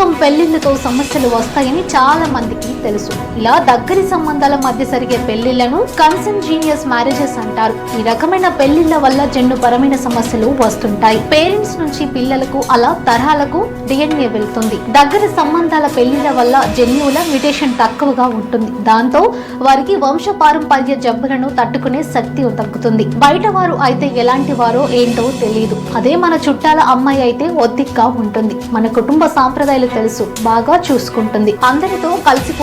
పేరెంటికం పెళ్ళిళ్ళతో సమస్యలు వస్తాయని చాలా మందికి తెలుసు. ఇలా దగ్గరి సంబంధాల మధ్య జరిగే పెళ్ళిళ్ళను కన్సెంజీనియస్ మ్యారేజెస్ అంటారు. ఈ రకమైన పెళ్ళిళ్ళ వల్ల జన్యుపరమైన సమస్యలు వస్తుంటాయి. పేరెంట్స్ నుంచి పిల్లలకు అలా తరహాలకు డిఎన్ఏ వెళ్తుంది. దగ్గర సంబంధాల పెళ్ళిళ్ళ వల్ల జన్యువుల మ్యుటేషన్ తక్కువగా ఉంటుంది. దాంతో వారికి వంశ పారంపర్య జబ్బులను తట్టుకునే శక్తి తగ్గుతుంది. బయట వారు అయితే ఎలాంటి వారో ఏంటో తెలియదు అదే మన చుట్టాల అమ్మాయి అయితే ఒత్తిగ్గా ఉంటుంది. మన కుటుంబ సాంప్రదాయాలు తెలుసు. బాగా చూసుకుంటుంది. అందరితో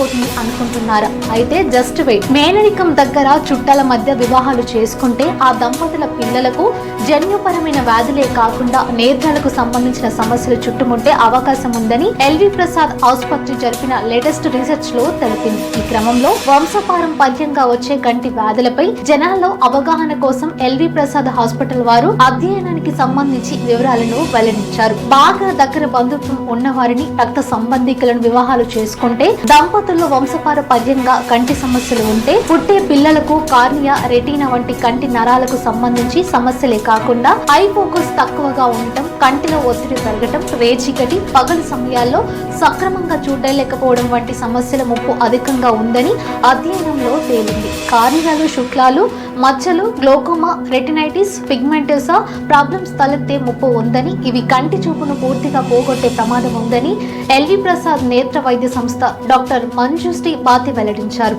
అయిపోతుంది అనుకుంటున్నారా? అయితే జస్ట్ వెయిట్ మేనరికం దగ్గర చుట్టాల మధ్య వివాహాలు చేసుకుంటే ఆ దంపతుల పిల్లలకు జన్యుపరమైన వ్యాధులే కాకుండా నేత్రాలకు సంబంధించిన సమస్యలు చుట్టుముట్టే అవకాశం ఉందని ఎల్వి ప్రసాద్ ఆసుపత్రి జరిపిన లేటెస్ట్ రీసెర్చ్లో తెలిపింది. ఈ క్రమంలో వంశపారంపర్యంగా వచ్చే కంటి వ్యాధులపై జనాల్లో అవగాహన కోసం ఎల్వి ప్రసాద్ హాస్పిటల్ వారు అధ్యయనానికి సంబంధించి వివరాలను వెల్లడించారు. బాగా దగ్గర బంధుత్వం ఉన్న వారిని రక్త సంబంధికులను వివాహాలు చేసుకుంటే దంపతులు దంపతుల్లో వంశపారపర్యంగా కంటి సమస్యలు ఉంటే పుట్టే పిల్లలకు కార్నియా రెటీనా వంటి కంటి నరాలకు సంబంధించి సమస్యలే కాకుండా ఐ ఫోకస్ తక్కువగా ఉండటం కంటిలో ఒత్తిడి పెరగటం రేచికటి పగలు సమయాల్లో సక్రమంగా చూడలేకపోవడం వంటి సమస్యల ముప్పు అధికంగా ఉందని అధ్యయనంలో తేలింది. కార్నియాలు శుక్లాలు మచ్చలు గ్లోకోమా రెటినైటిస్ పిగ్మెంటోసా ప్రాబ్లమ్స్ తలెత్తే ముప్పు ఉందని ఇవి కంటి చూపును పూర్తిగా పోగొట్టే ప్రమాదం ఉందని ఎల్వి ప్రసాద్ నేత్ర వైద్య సంస్థ డాక్టర్ మంజుశ్రీ బాతి వెల్లడించారు.